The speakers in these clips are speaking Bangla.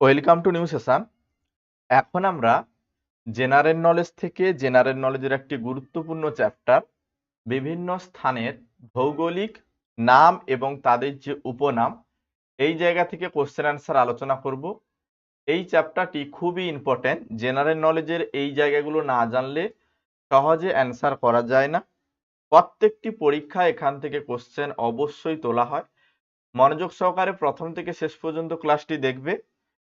ওয়েলকাম টু নিউ সেশন এখন আমরা জেনারেল নলেজ থেকে জেনারেল নলেজের একটি গুরুত্বপূর্ণ চ্যাপ্টার বিভিন্ন স্থানের ভৌগোলিক নাম এবং তাদের যে উপনাম, এই জায়গা থেকে কোশ্চেন অ্যান্সার আলোচনা করব। এই চ্যাপ্টারটি খুবই ইম্পর্টেন্ট জেনারেল নলেজের এই জায়গাগুলো না জানলে সহজে অ্যান্সার করা যায় না। প্রত্যেকটি পরীক্ষা এখান থেকে কোশ্চেন অবশ্যই তোলা হয়। মনোযোগ সহকারে প্রথম থেকে শেষ পর্যন্ত ক্লাসটি দেখবে।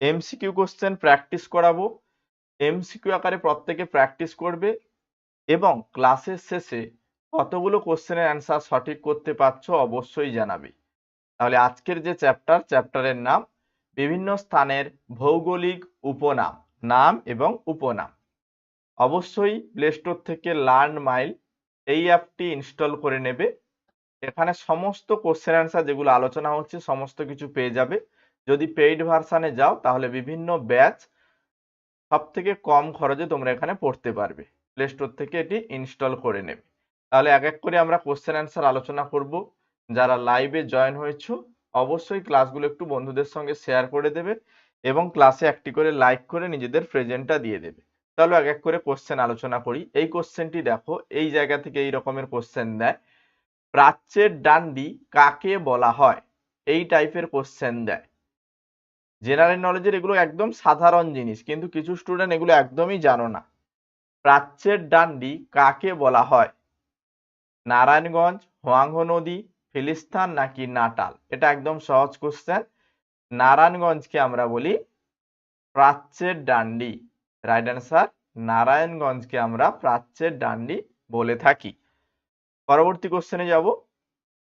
এমসিকিউ কোশ্চেন প্র্যাকটিস করাবো। এমসিকিউ আকারে প্রত্যেকে প্র্যাকটিস করবে এবং ক্লাসের শেষে কতগুলো কোশ্চেনের অ্যান্সার সঠিক করতে পারছ অবশ্যই জানাবে। তাহলে আজকের যে চ্যাপ্টার চ্যাপ্টারের নাম বিভিন্ন স্থানের ভৌগোলিক উপনাম, নাম এবং উপনাম। অবশ্যই প্লে স্টোর থেকে লার্ন মাইল এই অ্যাপটি ইনস্টল করে নেবে। এখানে সমস্ত কোশ্চেন অ্যান্সার যেগুলো আলোচনা হচ্ছে, সমস্ত কিছু পেয়ে যাবে। যদি পেইড ভার্সানে যাও, তাহলে বিভিন্ন ব্যাচ সব থেকে কম খরচে তোমরা এখানে পড়তে পারবে। প্লে স্টোর থেকে এটি ইনস্টল করে নেবে। তাহলে এক এক করে আমরা কোশ্চেন অ্যান্সার আলোচনা করব। যারা লাইভে জয়েন হয়েছো, অবশ্যই ক্লাসগুলো একটু বন্ধুদের সঙ্গে শেয়ার করে দেবে এবং ক্লাসে একটি করে লাইক করে নিজেদের প্রেজেন্টটা দিয়ে দেবে। তাহলে এক এক করে কোশ্চেন আলোচনা করি। এই কোশ্চেনটি দেখো, এই জায়গা থেকে এই রকমের কোশ্চেন দেয়। প্রাচ্যের ডান্ডি কাকে বলা হয়? এই টাইপের কোশ্চেন দেয়। জেনারেল নলেজের এগুলো একদম সাধারণ জিনিস, কিন্তু কিছু স্টুডেন্ট এগুলো একদমই জানো না। প্রাচ্যের ডান্ডি কাকে বলা হয়? নারায়ণগঞ্জ, হোয়াংহ নদী, ফিলিস্তান নাকি নাটাল? এটা একদম সহজ কোশ্চেন নারায়ণগঞ্জকে আমরা বলি প্রাচ্যের ডান্ডি। রাইট অ্যান্সার নারায়ণগঞ্জকে আমরা প্রাচ্যের ডান্ডি বলে থাকি। পরবর্তী কোশ্চেনে যাব।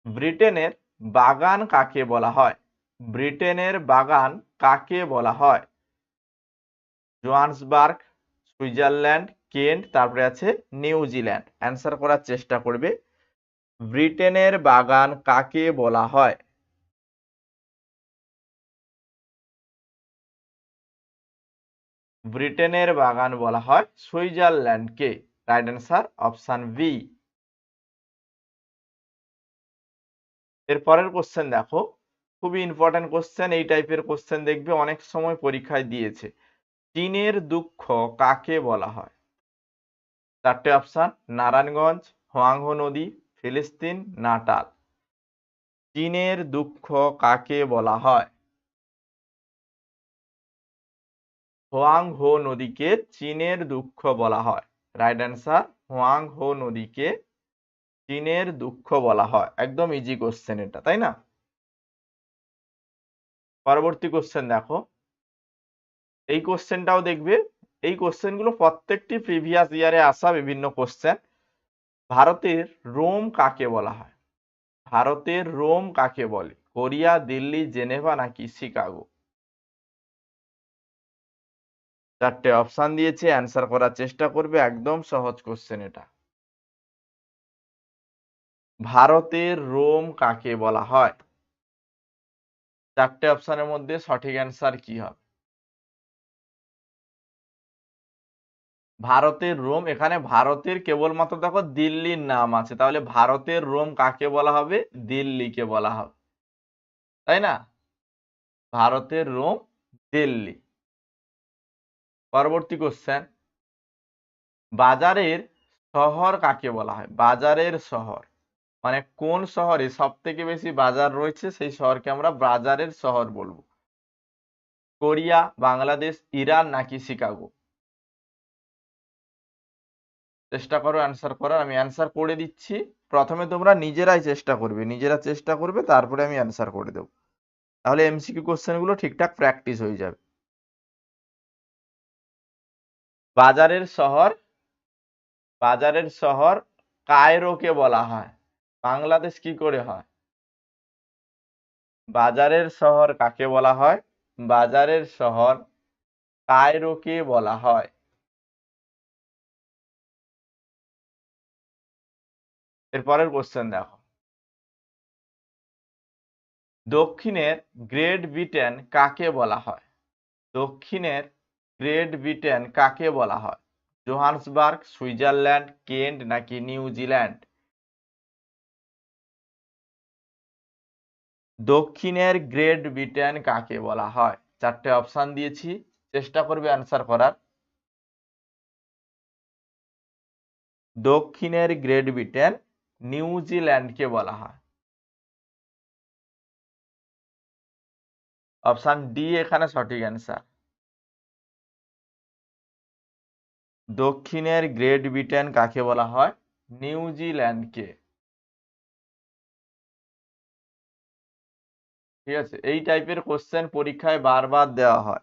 ব্রিটেনের বাগান কাকে বলা হয়? ব্রিটেনের বাগান কাকে বলা হয়? জোহান্সবার্গ, সুইজারল্যান্ড, কেন্ট, তারপরে আছে নিউজিল্যান্ড অ্যান্সার করার চেষ্টা করবে। ব্রিটেনের বাগান কাকে বলা হয়? ব্রিটেনের বাগান বলা হয় সুইজারল্যান্ডকে। Right answer, option B. এর পরের কোশ্চেন দেখো। খুবই ইম্পর্টেন্ট কোশ্চেন এই টাইপের কোশ্চেন দেখবে অনেক সময় পরীক্ষায় দিয়েছে। চীনের দুঃখ কাকে বলা হয়? চারটে অপশন নারায়ণগঞ্জ, হোয়াংহো নদী, ফিলিস্তিন, নাটাল। চীনের দুঃখ কাকে বলা হয়? হোয়াং হো নদীকে চীনের দুঃখ বলা হয়। রাইট অ্যান্সার হোয়াং হো নদীকে চীনের দুঃখ বলা হয়। একদম ইজি কোশ্চেন এটা, তাই না? পরবর্তী কোশ্চেন দেখো। এই কোশ্চেনটাও দেখবে। এই কোশ্চেনগুলো প্রত্যেকটি প্রিভিয়াস ইয়ারে আসা বিভিন্ন কোশ্চেন ভারতের রোম কাকে বলা হয়? ভারতের রোম কাকে বলে? কোরিয়া, দিল্লি, জেনেভা নাকি শিকাগো? চারটে অপশান দিয়েছে অ্যান্সার করার চেষ্টা করবে, একদম সহজ কোশ্চেন এটা। ভারতের রোম কাকে বলা হয়? চারটে অপশনের মধ্যে সঠিক অ্যান্সার কি হবে? ভারতের রোম, এখানে ভারতের কেবলমাত্র দেখো দিল্লির নাম আছে। তাহলে ভারতের রোম কাকে বলা হবে? দিল্লিকে বলা হবে। তাই না? ভারতের রোম, দিল্লি। পরবর্তী কোশ্চেন বাজারের শহর কাকে বলা হয়? বাজারের শহর। মানে কোন শহরে সব থেকে বেশি বাজার রয়েছে, সেই শহরকে আমরা বাজারের শহর বলব। কোরিয়া, বাংলাদেশ, ইরান নাকি শিকাগো? চেষ্টা করো অ্যান্সার করার, আমি অ্যান্সার করে দিচ্ছি। প্রথমে তোমরা নিজেরাই চেষ্টা করবে, নিজেরা চেষ্টা করবে, তারপরে আমি অ্যান্সার করে দেবো। তাহলে এমসিকিউ কোশ্চেনগুলো ঠিকঠাক প্র্যাকটিস হয়ে যাবে। বাজারের শহর বাজারের শহর কায়রোকে বলা হয়। বাংলাদেশ কি করে হয়? বাজারের শহর কাকে বলা হয়? বাজারের শহর কায়রোকে বলা হয়। এরপরের কোশ্চেন দেখো। দক্ষিণের গ্রেট ব্রিটেন কাকে বলা হয়? দক্ষিণের গ্রেট ব্রিটেন কাকে বলা হয়? জোহান্সবার্গ, সুইজারল্যান্ড, কেন্ট নাকি নিউজিল্যান্ড? দক্ষিণের গ্রেট ব্রিটেন কাকে বলা হয়? চারটে অপশান দিয়েছি, চেষ্টা করবে অ্যান্সার করার। দক্ষিণের গ্রেট ব্রিটেন নিউজিল্যান্ডকে বলা হয়। অপশান ডি এখানে সঠিক অ্যান্সার দক্ষিণের গ্রেট ব্রিটেন কাকে বলা হয়? নিউজিল্যান্ডকে ঠিক আছে? এই টাইপের কোশ্চেন পরীক্ষায় বারবার দেওয়া হয়।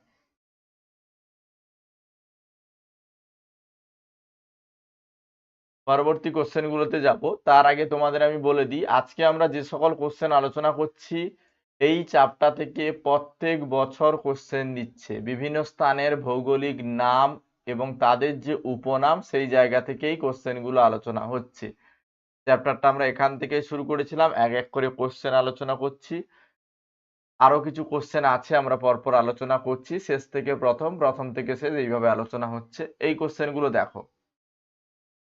পরবর্তী কোশ্চেনগুলোতে যাব। তার আগে তোমাদের আমি বলে দিই, আজকে আমরা যে সকল কোশ্চেন আলোচনা করছি, এই চাপটা থেকে প্রত্যেক বছর কোশ্চেন দিচ্ছে বিভিন্ন স্থানের ভৌগোলিক নাম এবং তাদের যে উপনাম, সেই জায়গা থেকেই কোশ্চেনগুলো আলোচনা হচ্ছে। চ্যাপ্টারটা আমরা এখান থেকে শুরু করেছিলাম, এক এক করে কোশ্চেন আলোচনা করছি। আরও কিছু কোশ্চেন আছে আমরা পরপর আলোচনা করছি। শেষ থেকে প্রথম প্রথম থেকে শেষ এইভাবে আলোচনা হচ্ছে। এই কোশ্চেনগুলো দেখো।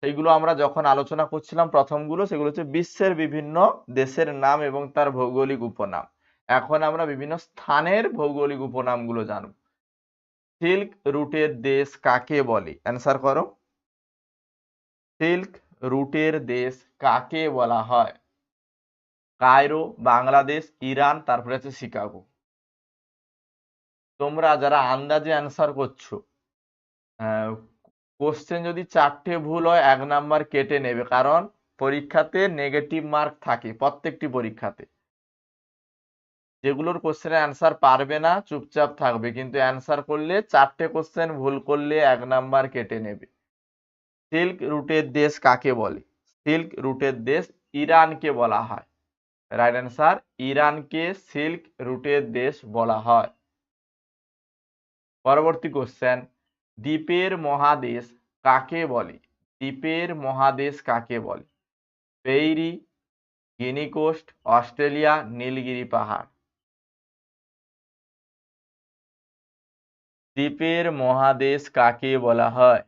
সেইগুলো আমরা যখন আলোচনা করছিলাম প্রথমগুলো, সেগুলো হচ্ছে বিশ্বের বিভিন্ন দেশের নাম এবং তার ভৌগোলিক উপনাম। এখন আমরা বিভিন্ন স্থানের ভৌগোলিক উপনামগুলো জানব। সিল্ক রুটের দেশ কাকে বলে? অ্যান্সার করো। সিল্ক রুটের দেশ কাকে বলা হয়? কায়রো, বাংলাদেশ, ইরান, তারপরে আছে শিকাগো। তোমরা যারা আন্দাজে অ্যান্সার করছ কোশ্চেন যদি চারটে ভুল হয়, এক নাম্বার কেটে নেবে। কারণ পরীক্ষাতে নেগেটিভ মার্ক থাকে, প্রত্যেকটি পরীক্ষাতে। যেগুলোর কোশ্চেনের অ্যান্সার পারবে না, চুপচাপ থাকবে। কিন্তু অ্যান্সার করলে, চারটে কোশ্চেন ভুল করলে এক নাম্বার কেটে নেবে। সিল্ক রুটের দেশ কাকে বলে? সিল্ক রুটের দেশ ইরানকে বলা হয়। রাইট অ্যান্সার ইরানকে সিল্ক রুটের দেশ বলা হয়। পরবর্তী কোশ্চেন দ্বীপের মহাদেশ কাকে বলে? দ্বীপের মহাদেশ কাকে বলে? পেইরি গিনিকোস্ট অস্ট্রেলিয়া, নীলগিরি পাহাড়। দ্বীপের মহাদেশ কাকে বলা হয়?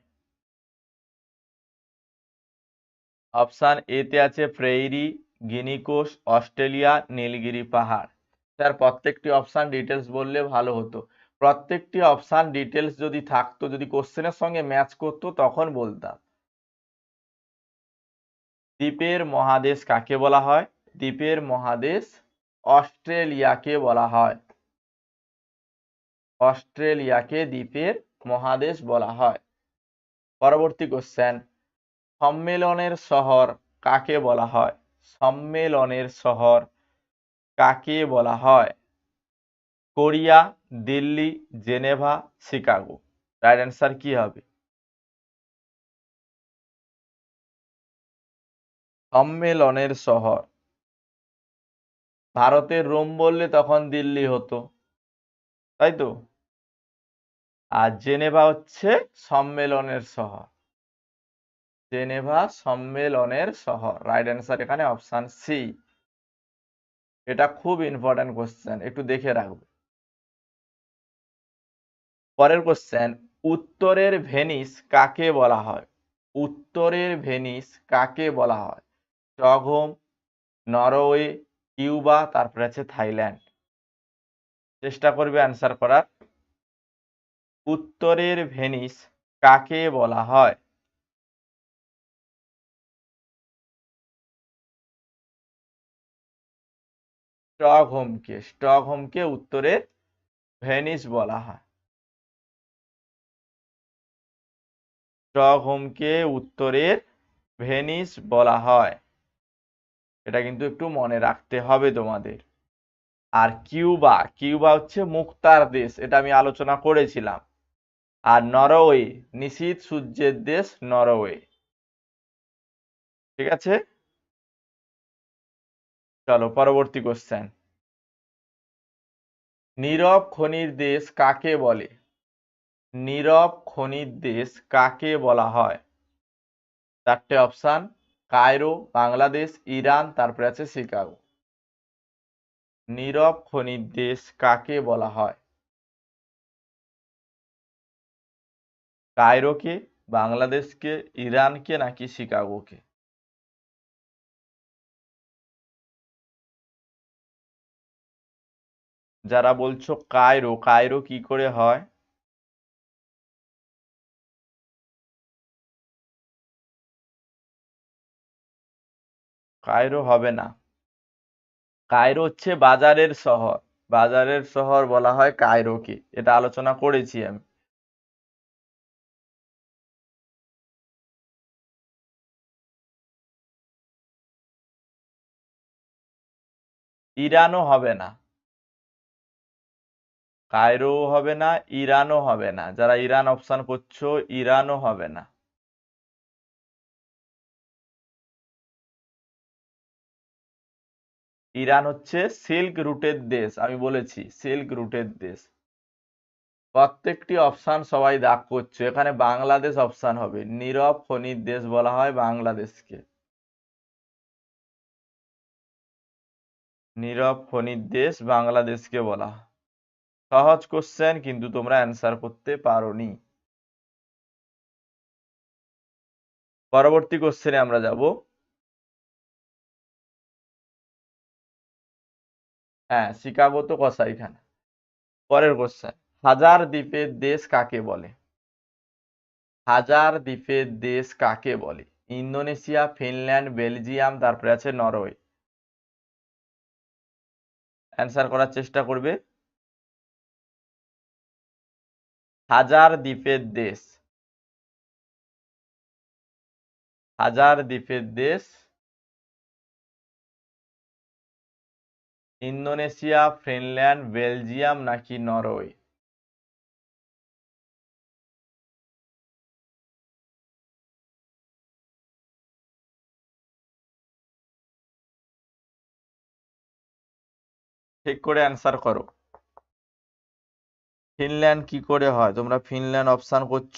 অপশান এতে আছে ফ্রেইরি গিনিকোস, অস্ট্রেলিয়া, নীলগিরি পাহাড়। স্যার, প্রত্যেকটি অপশান ডিটেলস বললে ভালো হতো। প্রত্যেকটি অপশান ডিটেলস যদি থাকতো, যদি কোশ্চেনের সঙ্গে ম্যাচ করতো, তখন বলতাম। দ্বীপের মহাদেশ কাকে বলা হয়? দ্বীপের মহাদেশ অস্ট্রেলিয়াকে বলা হয়। অস্ট্রেলিয়াকে দ্বীপের মহাদেশ বলা হয়। পরবর্তী কোশ্চেন, সম্মেলনের শহর কাকে বলা হয়? সম্মেলনের শহর কাকে বলা হয়? Korea, Delhi, Geneva, Chicago. Right answer কি হবে? সম্মেলনের শহর। ভারতের রোম বললে তখন দিল্লি হতো। তাই তো? আর জেনেভা হচ্ছে সম্মেলনের শহর। জেনেভা সম্মেলনের শহর। রাইট অ্যান্সার এখানে অপশান সি এটা খুব ইম্পর্টেন্ট কোশ্চেন একটু দেখে রাখবে। পরের কোশ্চেন উত্তরের ভেনিস কাকে বলা হয়? উত্তরের ভেনিস কাকে বলা হয়? স্টকহোম নরওয়ে, কিউবা, তারপরে আছে থাইল্যান্ড। চেষ্টা করবে অ্যান্সার করার। উত্তরের ভেনিস কাকে বলা হয়? স্টকহোমকে স্টকহোমকে উত্তরের ভেনিস বলা হয়। স্টকহোমকে উত্তরের ভেনিস বলা হয়। এটা কিন্তু একটু মনে রাখতে হবে তোমাদের। আর কিউবা কিউবা হচ্ছে মুক্তার দেশ, এটা আমি আলোচনা করেছিলাম। আর নরওয়ে, নিশীত সূর্যের দেশ নরওয়ে। ঠিক আছে? চলো, পরবর্তী কোশ্চেন নীরব খনির দেশ কাকে বলে? নীরব খনির দেশ কাকে বলা হয়? চারটে অপশান কায়রো, বাংলাদেশ, ইরান, তারপরে আছে শিকাগো। নীরব খনির দেশ কাকে বলা হয়? কায়রোকে, বাংলাদেশকে, ইরানকে নাকি শিকাগোকে? যারা বলছো কায়রো কায়রো কি করে হয়? কায়রো হবে না। কায়রো হচ্ছে বাজারের শহর। বাজারের শহর বলা হয় কায়রোকে। এটা আলোচনা করেছি আমি। ইরানও হবে না। কায়রো হবে না, ইরানও হবে না। যারা ইরান অপশন করছ, ইরানও হবে না। ইরান হচ্ছে সিল্ক রুটের দেশ, আমি বলেছি, সিল্ক রুটের দেশ। প্রত্যেকটি অপশান সবাই দাগ করছে। এখানে বাংলাদেশ অপশান হবে, নীরব খনির দেশ বলা হয় বাংলাদেশকে। নীরব খনির দেশ বাংলাদেশকে বলা হয়। সহজ কোশ্চেন কিন্তু তোমরা অ্যান্সার করতে পারোনি। পরবর্তী কোশ্চেনে আমরা যাব। হ্যাঁ শিকাগো তো কসাইখানা। পরের কোশ্চেন হাজার দ্বীপের দেশ কাকে বলে? হাজার দ্বীপের দেশ কাকে বলে? ইন্দোনেশিয়া, ফিনল্যান্ড, বেলজিয়াম, তারপরে আছে নরওয়ে। অ্যান্সার করার চেষ্টা করবে। হাজার দ্বীপের দেশ। হাজার দ্বীপের দেশ। ইন্দোনেশিয়া, ফিনল্যান্ড, বেলজিয়াম নাকি নরওয়ে? ঠিক করে অ্যান্সার করো। ফিনল্যান্ড কি করে হয়? তোমরা ফিনল্যান্ড অপশান করছ।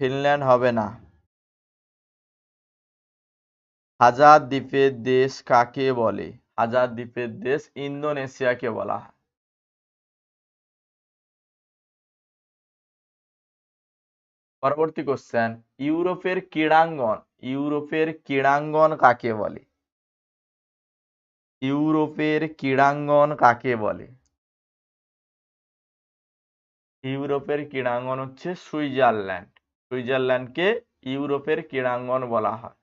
ফিনল্যান্ড হবে না। হাজার দ্বীপের দেশ কাকে বলে? হাজার দ্বীপের দেশ ইন্দোনেশিয়াকে বলা হয়। পরবর্তী কোশ্চেন ইউরোপের ক্রীড়াঙ্গন ইউরোপের ক্রীড়াঙ্গন কাকে বলে? ইউরোপের ক্রীড়াঙ্গন কাকে বলে? ইউরোপের ক্রীড়াঙ্গন হচ্ছে সুইজারল্যান্ড। সুইজারল্যান্ডকে ইউরোপের ক্রীড়াঙ্গন বলা হয়।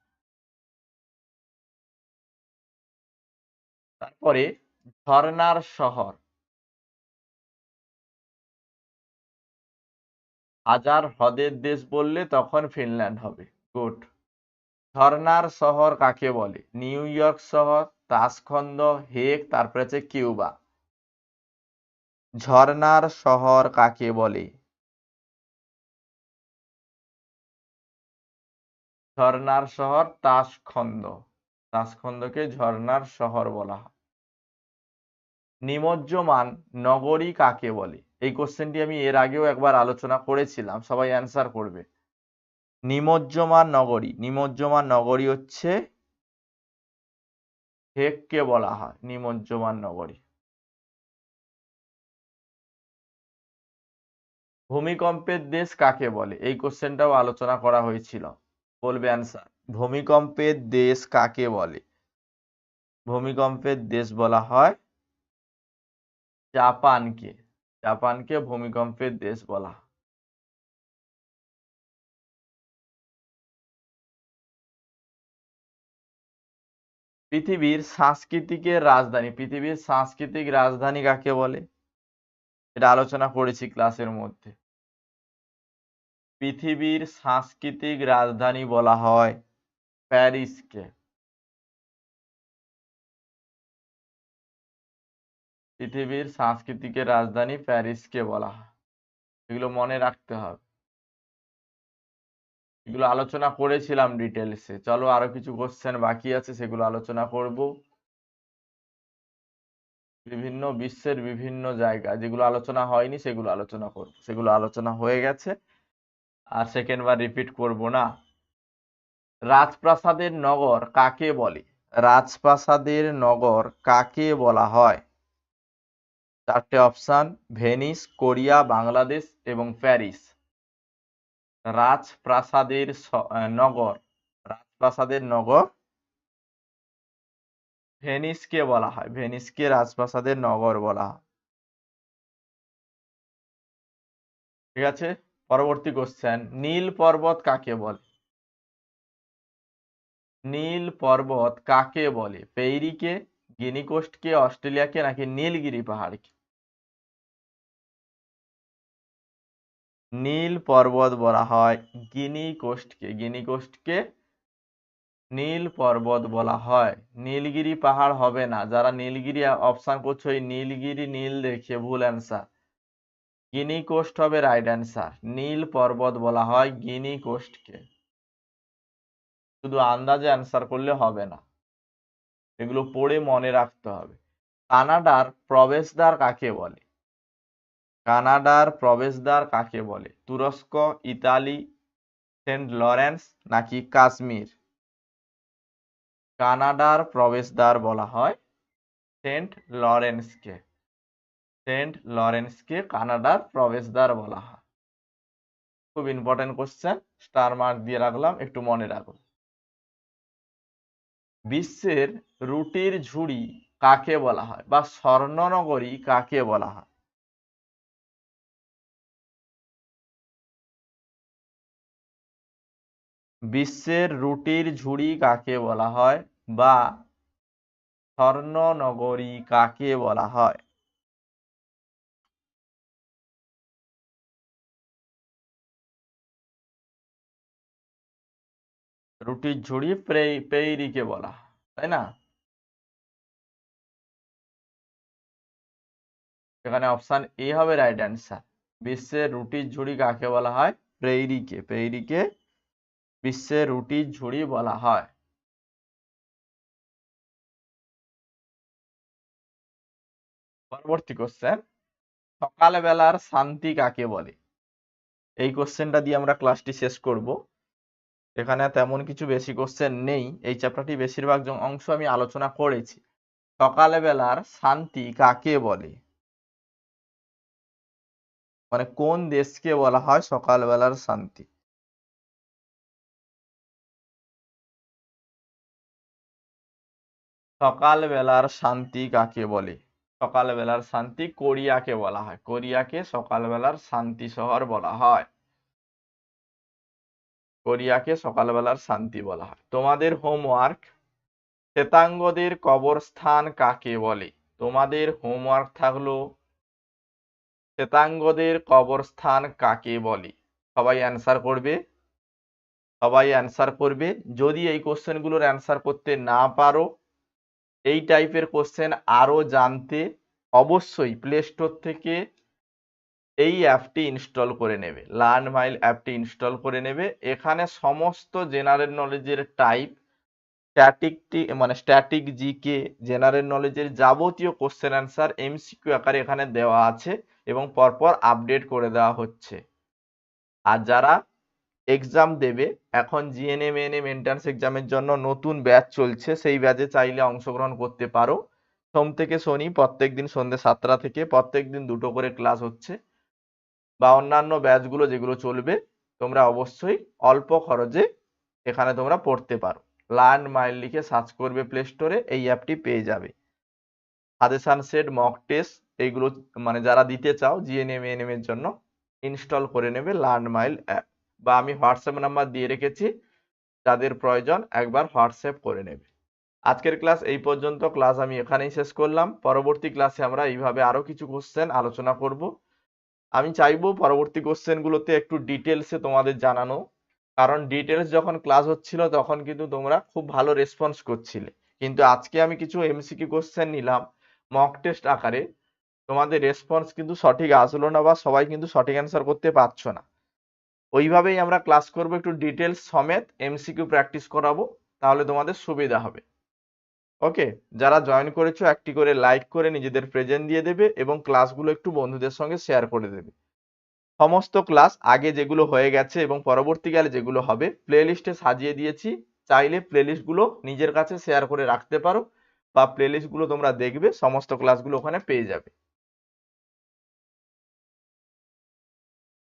তারপরে ঝর্ণার শহর। হাজার হ্রদের দেশ বললে তখন ফিনল্যান্ড হবে। গুড। ঝর্ণার শহর কাকে বলে? নিউ ইয়র্ক শহর? তাসখন্দ, হেগ, তারপরে আছে কিউবা। ঝর্ণার শহর কাকে বলে? ঝর্ণার শহর তাসখন্দ। তাসখন্দকে ঝর্ণার শহর বলা হয়। নিমজ্জমান নগরী কাকে বলে? এই কোশ্চেনটি আমি এর আগেও একবার আলোচনা করেছিলাম, সবাই অ্যান্সার করবে। নিমজ্জমান নগরী। নিমজ্জমান নগরী হচ্ছে হেককে বলা হয়, নিমজ্জমান নগরী। ভূমিকম্পের দেশ কাকে বলে? এই কোশ্চেনটাও আলোচনা করা হয়েছিল। বলবে অ্যান্সার ভূমিকম্পের দেশ কাকে বলে? ভূমিকম্পের দেশ বলা হয় জাপানকে। জাপানকে ভূমিকম্পের দেশ বলা হয়। পৃথিবীর সাংস্কৃতিকের রাজধানী, পৃথিবীর সাংস্কৃতিক রাজধানী কাকে বলে? এটা আলোচনা করেছি ক্লাসের মধ্যে। পৃথিবীর সাংস্কৃতিক রাজধানী বলা হয় প্যারিসকে। পৃথিবীর সাংস্কৃতিকের রাজধানী প্যারিসকে বলা হয়। এগুলো মনে রাখতে হবে। এগুলো আলোচনা করেছিলাম ডিটেলসে চলো আরও কিছু কোশ্চেন বাকি আছে, সেগুলো আলোচনা করব। বিভিন্ন বিশ্বের বিভিন্ন জায়গা, যেগুলো আলোচনা হয়নি, সেগুলো আলোচনা করব। সেগুলো আলোচনা হয়ে গেছে। আর সেকেন্ড বার রিপিট করব না। রাজপ্রাসাদের নগর কাকে বলে? রাজপ্রাসাদের নগর কাকে বলা হয়? চারটে অপশান ভেনিস, কোরিয়া, বাংলাদেশ এবং প্যারিস। রাজপ্রাসাদের নগর। রাজপ্রাসাদের নগর ভেনিসকে বলা হয়। ভেনিসকে রাজপ্রাসাদের নগর বলা হয়। ঠিক আছে? পরবর্তী কোশ্চেন নীল পর্বত কাকে বলে? নীল পর্বত কাকে বলে? পেইরিকে, গিনিকোস্টকে, অস্ট্রেলিয়াকে, নাকি নীলগিরি পাহাড়কে? নীল পর্বত বলা হয়, গিনি কোস্টকে গিনি কোস্টকে নীল পর্বত বলা হয়। নীলগিরি পাহাড় হবে না। যারা নীলগিরি অপশন করছ এই নীলগিরি নীল দেখে ভুল অ্যান্সার গিনি কোস্ট হবে রাইট অ্যান্সার নীল পর্বত বলা হয় গিনি কোস্টকে শুধু আন্দাজে অ্যান্সার করলে হবে না। এগুলো পড়ে মনে রাখতে হবে। কানাডার প্রবেশদ্বার কাকে বলে? কানাডার প্রবেশদ্বার কাকে বলে? তুরস্ক, ইতালি, সেন্ট লরেন্স নাকি কাশ্মীর? কানাডার প্রবেশদ্বার বলা হয় সেন্ট লরেন্সকে। সেন্ট লরেন্সকে কানাডার প্রবেশদ্বার বলা হয়। খুব ইম্পর্টেন্ট কোশ্চেন স্টার মার্ক দিয়ে রাখলাম, একটু মনে রাখুন বিশ্বের রুটির ঝুড়ি কাকে বলা হয়? বা স্বর্ণনগরী কাকে বলা হয়? বিশ্বের রুটির ঝুড়ি কাকে বলা হয় বা স্বর্ণনগরী কাকে বলা হয়? রুটির ঝুড়ি পেইরিকে বলা তাই না? এখানে অপশন এ হবে রাইট অ্যান্সার। বিশ্বের রুটির ঝুড়ি কাকে বলা হয়? প্রেইরিকে প্রেইরিকে বিশ্বের রুটির ঝুড়ি বলা হয়। পরবর্তী কোশ্চেন সকালবেলার শান্তি কাকে বলে? এই কোশ্চেনটা দিয়ে আমরা ক্লাসটি শেষ করব। এখানে তেমন কিছু বেশি কোশ্চেন নেই। এই চ্যাপ্টারটি বেশিরভাগ অংশ আমি আলোচনা করেছি। সকালবেলার শান্তি কাকে বলে? মানে কোন দেশকে বলা হয় সকালবেলার শান্তি? সকালবেলার শান্তি কাকে বলে? সকালবেলার শান্তি কোরিয়াকে বলা হয়। কোরিয়াকে সকালবেলার শান্তি শহর বলা হয়। কোরিয়াকে সকালবেলার শান্তি বলা হয়। তোমাদের হোমওয়ার্ক শ্বেতাঙ্গদের কবরস্থান কাকে বলে? তোমাদের হোমওয়ার্ক থাকল শ্বেতাঙ্গদের কবরস্থান কাকে বলে? সবাই অ্যান্সার করবে? সবাই অ্যান্সার করবে? যদি এই কোশ্চেনগুলোর অ্যান্সার করতে না পারো এই টাইপের কোশ্চেন আরও জানতে অবশ্যই প্লে স্টোর থেকে এই অ্যাপটি ইনস্টল করে নেবে। লার্ন মাইল অ্যাপটি ইনস্টল করে নেবে। এখানে সমস্ত জেনারেল নলেজের টাইপ স্ট্যাটিকটি মানে স্ট্যাটিক জিকে জেনারেল নলেজের যাবতীয় কোশ্চেন অ্যান্সার এমসিকিউ আকারে এখানে দেওয়া আছে এবং পরপর আপডেট করে দেওয়া হচ্ছে। আর যারা এক্সাম দেবে। এখন জিএনএম এনএম এন্ট্রান্স এক্সামের জন্য নতুন ব্যাচ চলছে। সেই ব্যাচে চাইলে অংশগ্রহণ করতে পারো। সোম থেকে শনি, প্রত্যেক দিন সন্ধ্যে সাতটা থেকে প্রত্যেক দিন দুটো করে ক্লাস হচ্ছে বা অন্যান্য ব্যাচগুলো যেগুলো চলবে। তোমরা অবশ্যই অল্প খরচে এখানে তোমরা পড়তে পারো। লার্ন মাইল লিখে সার্চ করবে প্লে স্টোরে এই অ্যাপটি পেয়ে যাবে। সাজেশন সেট মক টেস্ট এইগুলো মানে যারা দিতে চাও জিএনএম এনএম এর জন্য ইনস্টল করে নেবে লার্ন মাইল অ্যাপ বা আমি হোয়াটসঅ্যাপ নাম্বার দিয়ে রেখেছি যাদের প্রয়োজন একবার হোয়াটসঅ্যাপ করে নেবে। আজকের ক্লাস এই পর্যন্ত, ক্লাস আমি এখানেই শেষ করলাম। পরবর্তী ক্লাসে আমরা এইভাবে আরও কিছু কোশ্চেন আলোচনা করব। আমি চাইব পরবর্তী কোশ্চেনগুলোতে একটু ডিটেলসে তোমাদের জানানো। কারণ ডিটেলস যখন ক্লাস হচ্ছিল, তখন কিন্তু তোমরা খুব ভালো রেসপন্স করছিলে। কিন্তু আজকে আমি কিছু এমসিকিউ কোশ্চেন নিলাম মক টেস্ট আকারে। তোমাদের রেসপন্স কিন্তু সঠিক আসলো না বা সবাই কিন্তু সঠিক অ্যান্সার করতে পারছ না। ওইভাবেই আমরা ক্লাস করব, একটু ডিটেলস সমেত এমসিকিউ প্র্যাকটিস করাবো, তাহলে তোমাদের সুবিধা হবে। ওকে যারা জয়েন করেছ, একটি করে লাইক করে নিজেদের প্রেজেন্ট দিয়ে দেবে এবং ক্লাসগুলো একটু বন্ধুদের সঙ্গে শেয়ার করে দেবে। সমস্ত ক্লাস আগে যেগুলো হয়ে গেছে এবং পরবর্তীকালে যেগুলো হবে প্লেলিস্টে সাজিয়ে দিয়েছি। চাইলে প্লেলিস্টগুলো নিজের কাছে শেয়ার করে রাখতে পারো বা প্লেলিস্টগুলো তোমরা দেখবে, সমস্ত ক্লাসগুলো ওখানে পেয়ে যাবে।